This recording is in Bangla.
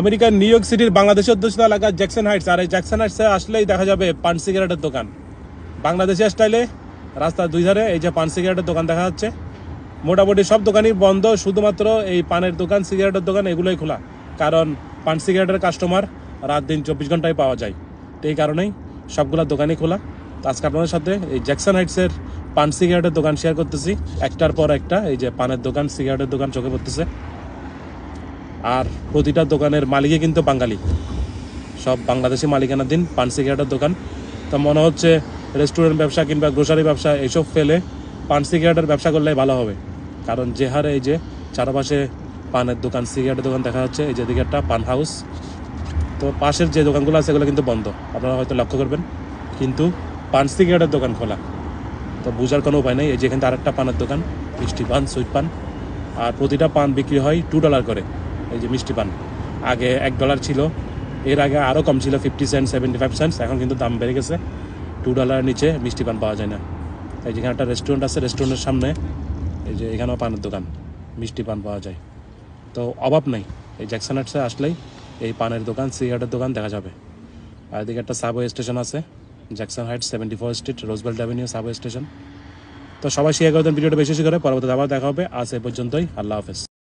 আমেরিকার নিউ ইয়র্ক সিটির বাংলাদেশ অধ্যুষিত এলাকা জ্যাকসন হাইটস। আর এই জ্যাকসন হাইটসে আসলেই দেখা যাবে পান সিগারেটের দোকান। বাংলাদেশি স্টাইলে রাস্তার দুই ধারে এই যে পান সিগারেটের দোকান দেখা যাচ্ছে। মোটামুটি সব দোকানই বন্ধ, শুধুমাত্র এই পানের দোকান, সিগারেটের দোকান, এগুলোই খোলা। কারণ পান সিগারেটের কাস্টমার রাত দিন চব্বিশ ঘন্টায় পাওয়া যায়। তো এই কারণেই সবগুলা দোকানই খোলা। আজকে আপনাদের সাথে এই জ্যাকসন হাইটসের পান সিগারেটের দোকান শেয়ার করতেছি। একটার পর একটা এই যে পানের দোকান, সিগারেটের দোকান চোখে পড়তেছে। আর প্রতিটা দোকানের মালিকই কিন্তু বাঙালি। সব বাংলাদেশি মালিকানা দিন, পান সিগারেটের দোকান। তো মনে হচ্ছে রেস্টুরেন্ট ব্যবসা কিংবা গ্রোসারি ব্যবসা এইসব ফেলে পান সিগারেটের ব্যবসা করলে ভালো হবে। কারণ যে হারে এই যে চারপাশে পানের দোকান, সিগারেটের দোকান দেখা যাচ্ছে, এই যেদিকে একটা পান হাউস। তো পাশের যে দোকানগুলো আছে সেগুলো কিন্তু বন্ধ। আপনারা হয়তো লক্ষ্য করবেন, কিন্তু পান সিগারেটের দোকান খোলা। তো বোঝার কোনো উপায় নেই, এই যে এখানে আরেকটা পানের দোকান, মিষ্টি পান, সুইট পান। আর প্রতিটা পান বিক্রি হয় টু ডলার করে। এই যে মিষ্টি পান। আগে এক ডলার ছিল, এর আগে আরও কম ছিল fifty cent seventy five cents এখন কিন্তু দাম বেড়ে গেছে। টু ডলারের নিচে মিষ্টি পান পাওয়া যায় না। এই যেখানে একটা রেস্টুরেন্ট আছে রেস্টুরেন্টের সামনে, এই যে এখানেও পানের দোকান, মিষ্টি পান পাওয়া যায়। তো অভাব নেই, এই জ্যাকসন হাটসে আসলেই এই পানের দোকান সিগারেটের দোকান দেখা যাবে। আর এদিকে একটা সাবওয়ে স্টেশন আছে Jackson heights seventy four street Roosevelt avenue subway station তো সবাই শেয়ার করে দেন ভিডিওটা বেশি করে, পরবর্তীতে আবার দেখা হবে। আজ এই পর্যন্তই, আল্লাহ হাফেজ।